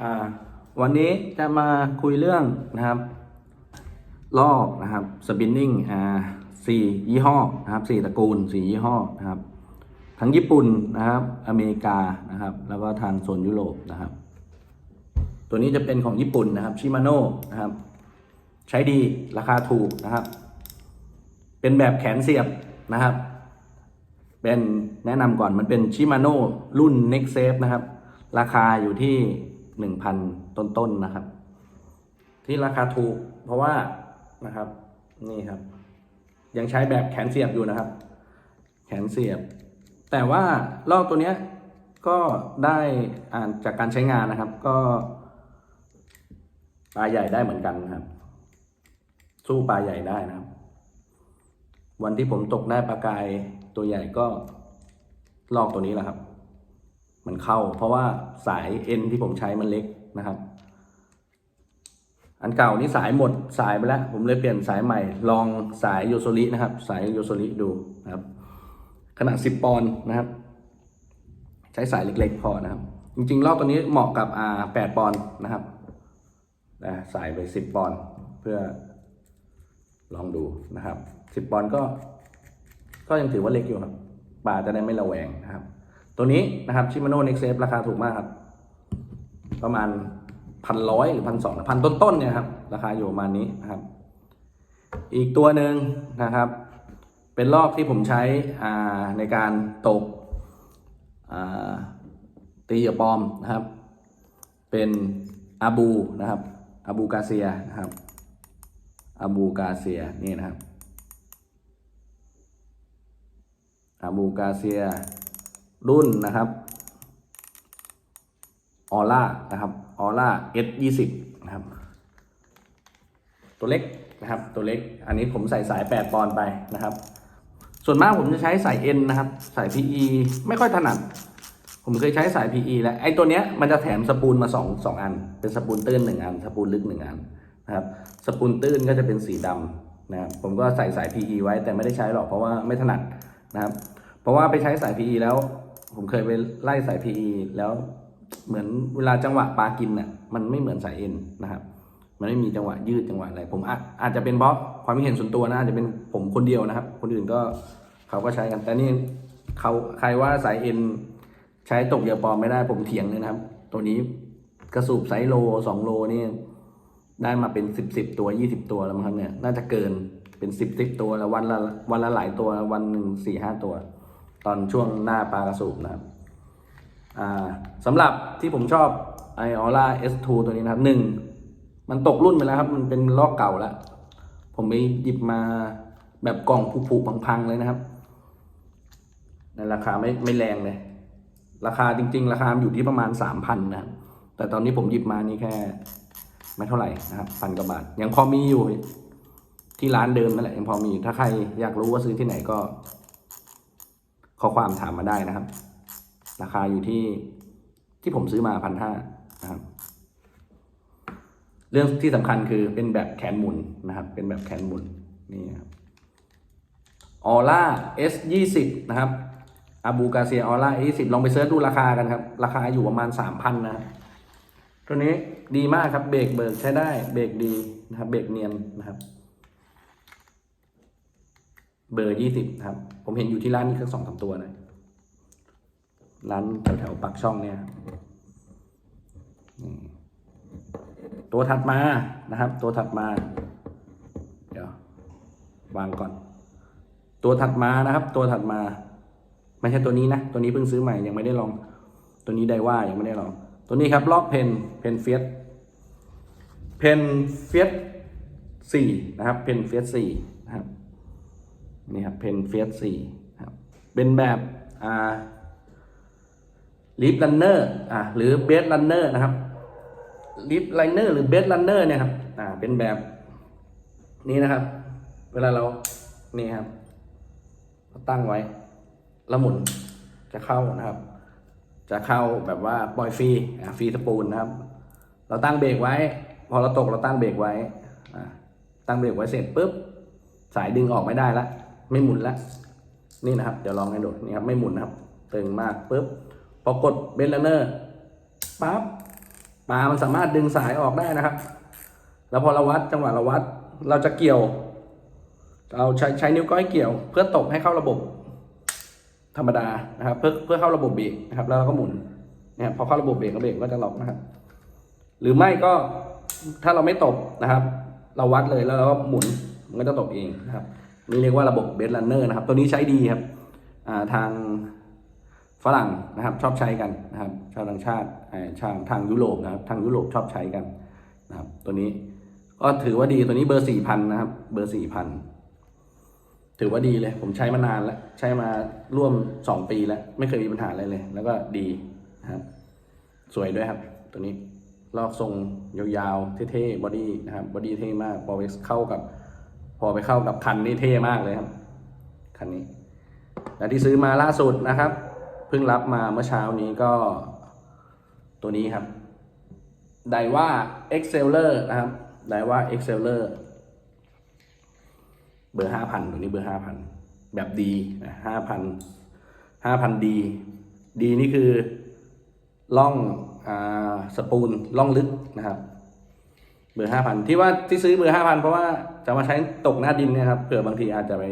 อ่าวันนี้จะมาคุยเรื่องนะครับลอกนะครับสปินนิ่งอ่าสี่ยี่ห้อนะครับสี่ตระกูลสี่ยี่ห้อนะครับทั้งญี่ปุ่นนะครับอเมริกานะครับแล้วก็ทางโซนยุโรปนะครับ ตัวนี้จะเป็นของญี่ปุ่นนะครับชิมาโน่นะครับใช้ดีราคาถูกนะครับ เป็นแบบแขนเสียบนะครับเป็นแนะนำก่อนมันเป็นชิมาโน่รุ่น Next Safe นะครับ ราคาอยู่ที่ 1,000ต้นๆนะครับ ที่ราคาถูก เพราะว่านะครับ นี่ครับ ยังใช้แบบแขนเสียบอยู่นะครับ แขนเสียบ แต่ว่าลอกตัวเนี้ยก็ได้อ่านจากการใช้งานนะครับ ก็ปลาใหญ่ได้เหมือนกันนะครับ สู้ปลาใหญ่ได้นะครับ วันที่ผมตกได้ปลากายตัวใหญ่ก็ลอกตัวนี้แหละครับ มันเข้า เพราะว่าสายเอ็นที่ผมใช้มันเล็กนะครับ อันเก่านี่สายหมดสายไปแล้ว ผมเลยเปลี่ยนสายใหม่ ลองสายโยโซรินะครับ สายโยโซริดูนะครับ ขนาด 10 ปอนด์นะครับ ใช้สายเล็กๆพอนะครับ จริงๆรอบตัวนี้เหมาะกับอ่า8ปอนด์นะครับนะสายไป 10 ปอนด์เพื่อลองดูนะครับ 10 ปอนด์ก็ ก็ยังถือว่าเล็กอยู่ครับปลาจะได้ไม่ระแวงนะครับ ตัวนี้นะครับชิมาโน่เน็กเซฟราคาถูกมากครับ ประมาณพันร้อยหรือพันสองพันต้นๆเนี่ยครับ ราคาอยู่ประมาณนี้นะครับ อีกตัวหนึ่งนะครับ เป็นลอกที่ผมใช้ในการตกตีเหยื่อปลอมนะครับ เป็นอาบูนะครับอาบูกาเซียนะครับอาบูกาเซียนี่นะครับอาบูกาเซีย รุ่นนะครับออร่านะครับออร่า S 2 0นะครับ ตัวเล็กนะครับ ตัวเล็ก อันนี้ผมใส่สาย8ปดปอนด์ไปนะครับ ส่วนมากผมจะใช้สาย N นะครับ สาย PE ไม่ค่อยถนัด ผมเคยใช้สาย PE แล้ว ไอ้ตัวเนี้ยมันจะแถมสปูลมา2 2อัน เป็นสปูลตื้น1อัน สปูลลึก1อันนะครับ สปูลตื้นก็จะเป็นสีดำนะครับ ผมก็ใส่สาย PE ไว้แต่ไม่ได้ใช้หรอกเพราะว่าไม่ถนัดนะครับ เพราะว่าไปใช้สาย PE แล้ว ผมเคยไปไล่สาย PE แล้วเหมือนเวลาจังหวะปลากินน่ะมันไม่เหมือนสาย N นนะครับ มันไม่มีจังหวะยืดจังหวะอะไร ผมอาจอาจจะเป็นเพราะความเห็นส่วนตัวนะอาจจะเป็นผมคนเดียวนะครับ คนอื่นก็เขาก็ใช้กัน แต่นี่เขาใครว่าสายเอ็นใช้ตกเหยื่อปลอมไม่ได้ผมเถียงเลยนะครับ ตัวนี้กระสูบไซโลสองโลนี่ได้มาเป็นสิบสิบตัวยี่สิบตัวแล้วมั้งครับเนี่ยน่าจะเกินเป็นสิบสิบตัวแล้ววันละวันละหลายตัววันหนึ่งสี่ห้าตัว ตอนช่วงหน้าปลากระสูบนะครับสำหรับที่ผมชอบไอออร่า S2 ตัวนี้นะครับหนึ่งมันตกรุ่นไปแล้วครับ มันเป็นลอกเก่าแล้ว ผมไปหยิบมาแบบกล่องผุๆพังๆเลยนะครับ ในราคาไม่ไม่แรงเลย ราคาจริง ๆ ราคาอยู่ที่ประมาณสามพันนะแต่ตอนนี้ผมหยิบมานี่แค่ ไม่เท่าไหร่นะครับพันกว่าบาท ยังพอมีอยู่ที่ร้านเดิมนั่นแหละยังพอมีถ้าใครอยากรู้ว่าซื้อที่ไหนก็ ข้อความถามมาได้นะครับ ราคาอยู่ที่ที่ผมซื้อมาพันห้านะครับ เรื่องที่สำคัญคือเป็นแบบแขนหมุนนะครับ เป็นแบบแขนหมุนนี่ครับออร่า S ยี่สิบนะครับอาบูกาเซียออร่า S ยี่สิบลองไปเสิร์ชดูราคากันครับ ราคาอยู่ประมาณสามพันนะครับตัวนี้ดีมากครับเบรกเบิกใช้ได้เบรกดีนะครับเบรกเนียนนะครับ เบอร์ยี่สิบครับ ผมเห็นอยู่ที่ร้านนี้แค่สองสามตัวนะ ร้านแถวแถวๆปากช่องเนี่ยตัวถัดมานะครับ ตัวถัดมา เดี๋ยว วางก่อน ตัวถัดมานะครับ ตัวถัดมา ไม่ใช่ตัวนี้นะ ตัวนี้เพิ่งซื้อใหม่ยังไม่ได้ลอง ตัวนี้ได้ว่ายังไม่ได้ลอง ตัวนี้ครับลอกเพนเพนเฟียสเพนเฟียสสี่นะครับเพนเฟียสสี่นะครับ นี่ครับเพนเฟียสสี่ครับเป็นแบบอ่าลิฟลันเนอร์อ่าหรือเบสลันเนอร์นะครับลิฟลันเนอร์หรือเบสลันเนอร์เนี่ยครับอ่าเป็นแบบนี้นะครับ เวลาเรานี่ครับตั้งไว้แล้วหมุนจะเข้านะครับ จะเข้าแบบว่าปล่อยฟรีฟรีสปูลนะครับ เราตั้งเบรกไว้ พอเราตกเราตั้งเบรกไว้ตั้งเบรกไว้เสร็จปุ๊บสายดึงออกไม่ได้ละ ไม่หมุนและนี่นะครับ เดี๋ยวลองให้ดูนี่ครับไม่หมุนนะครับ ตึงมากปุ๊บพอกดเบลเลอร์ปั๊บปลามันสามารถดึงสายออกได้นะครับ แล้วพอเราวัดจังหวะเราวัด เราจะเกี่ยว เราใช้ใช้นิ้วก้อยเกี่ยว เพื่อตบให้เข้าระบบ ธรรมดานะครับ เพื่อเพื่อเข้าระบบเบรกนะครับ แล้วเราก็หมุนเนี่ยพอเข้าระบบเบรกแล้วเบรกก็จะล็อกนะครับ หรือไม่ก็ถ้าเราไม่ตบนะครับ เราวัดเลยแล้วเราก็หมุนมันก็จะตบเองนะครับ นี่เรียกว่าระบบเบสลันเนอร์นะครับ ตัวนี้ใช้ดีครับทางฝรั่งนะครับชอบใช้กันนะครับ ชาวต่างชาติอ่าชาวทางยุโรปนะครับ ทางยุโรปชอบใช้กันนะครับ ตัวนี้ก็ถือว่าดีตัวนี้เบอร์สี่พันนะครับ เบอร์สี่พันถือว่าดีเลย ผมใช้มานานแล้ว ใช้มาร่วมสองปีแล้ว ไม่เคยมีปัญหาอะไรเลย แล้วก็ดีนะครับ สวยด้วยครับ ตัวนี้ลอกทรงยาวๆเท่ๆบอดี้นะครับบอดี้เท่มากพอไปเข้ากับ พอไปเข้ากับคันนี่เท่มากเลยครับ คันนี้ และที่ซื้อมาล่าสุดนะครับ เพิ่งรับมาเมื่อเช้านี้ก็ ตัวนี้ครับไดว่า Exceller นะครับไดว่า Exceller เบอร์ห้าพันตัวนี้เบอร์ห้าพันแบบดีนะห้าพันห้าพันดีดีนี่คือล่องอสปูลล่องลึกนะครับ เบอร์ห้าพันที่ว่าที่ซื้อเบอร์ห้าพันเพราะว่าจะมาใช้ตกหน้าดินเนี่ยครับเผื่อบางทีอาจจะไป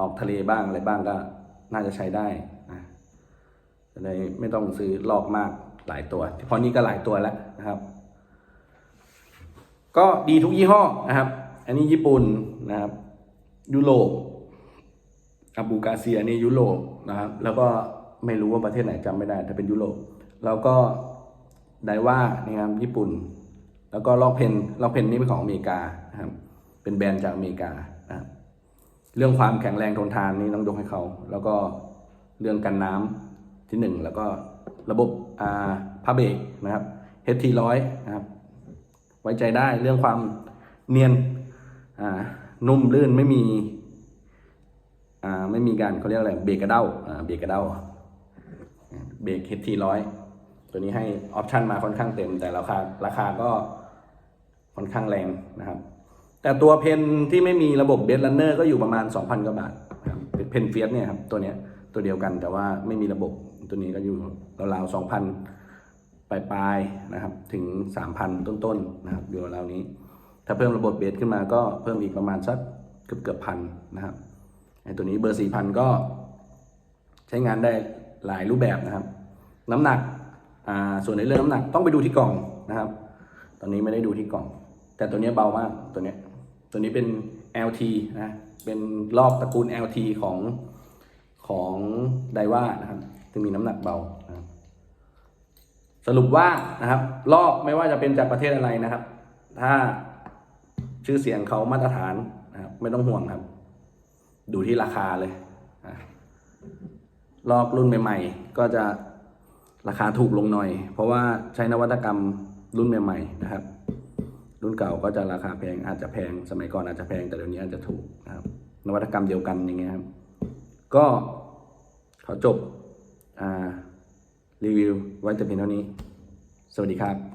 ออกทะเลบ้างอะไรบ้างก็น่าจะใช้ได้นะจะได้ไม่ต้องซื้อลอกมากหลายตัวเพราะนี้ก็หลายตัวแล้วนะครับ ก็ดีทุกยี่ห้อนะครับ อันนี้ญี่ปุ่นนะครับ ยุโรปอาบูกาเซียนี่ยุโรปนะครับ แล้วก็ไม่รู้ว่าประเทศไหนจำไม่ได้แต่เป็นยุโรปแล้วก็ไดว่านี่ครับญี่ปุ่น แล้วก็ลอกเพนลอกเพนนี่เป็นของอเมริกานะครับเป็นแบรนด์จากอเมริกานะครับเรื่องความแข็งแรงทนทานนี่ต้องยกให้เขา แล้วก็เรื่องกันน้ำที่หนึ่งแล้วก็ระบบอ่าผ้าเบรกนะครับ HT ร้อยนะครับ ไว้ใจได้เรื่องความเนียนอ่านุ่มลื่นไม่มีอ่าไม่มีการเขาเรียกอะไรเบรกกระเด้าอ่าเบรกกระเด้าเบรก HT ร้อยตัวนี้ให้ออปชันมาค่อนข้างเต็ม แต่ราคาราคาก็ ค่อนข้างแรงนะครับ แต่ตัวเพนที่ไม่มีระบบเบสลันเนอร์ก็อยู่ประมาณ 2,000กว่าบาทนะครับเป็นเพนเฟียสเนี่ยครับตัวเนี้ยตัวเดียวกันแต่ว่าไม่มีระบบตัวนี้ก็อยู่ราวๆ2,000ปลายๆนะครับ ถึง 3,000 ต้นๆนะครับอยู่ราวนี้ ถ้าเพิ่มระบบเบสขึ้นมาก็เพิ่มอีกประมาณสักเกือบเกือบพันนะครับไอ้ตัวนี้เบอร์ 4,000 ก็ใช้งานได้หลายรูปแบบนะครับ น้ำหนักอ่าส่วนในเรื่องน้ำหนักต้องไปดูที่กล่องนะครับ ตอนนี้ไม่ได้ดูที่กล่อง แต่ตัวนี้เบามากตัวนี้ตัวนี้เป็น LT นะเป็นรอบตระกูล LT ของของไดว่านะครับจึงมีน้ำหนักเบานะสรุปว่านะครับ รอบไม่ว่าจะเป็นจากประเทศอะไรนะครับ ถ้าชื่อเสียงเขามาตรฐานนะครับ ไม่ต้องห่วงครับ ดูที่ราคาเลยรอบรุ่นใหม่ ๆ ก็จะราคาถูกลงหน่อย เพราะว่าใช้นวัตกรรมรุ่นใหม่ ๆ นะครับ รุ่นเก่าก็จะราคาแพงอาจจะแพงสมัยก่อนอาจจะแพงแต่เดี๋ยวนี้อาจจะถูกนะครับ นวัตกรรมเดียวกันอย่างเงี้ยครับ ก็ขอจบอรีวิวไว้แต่เพียงเท่านี้ สวัสดีครับ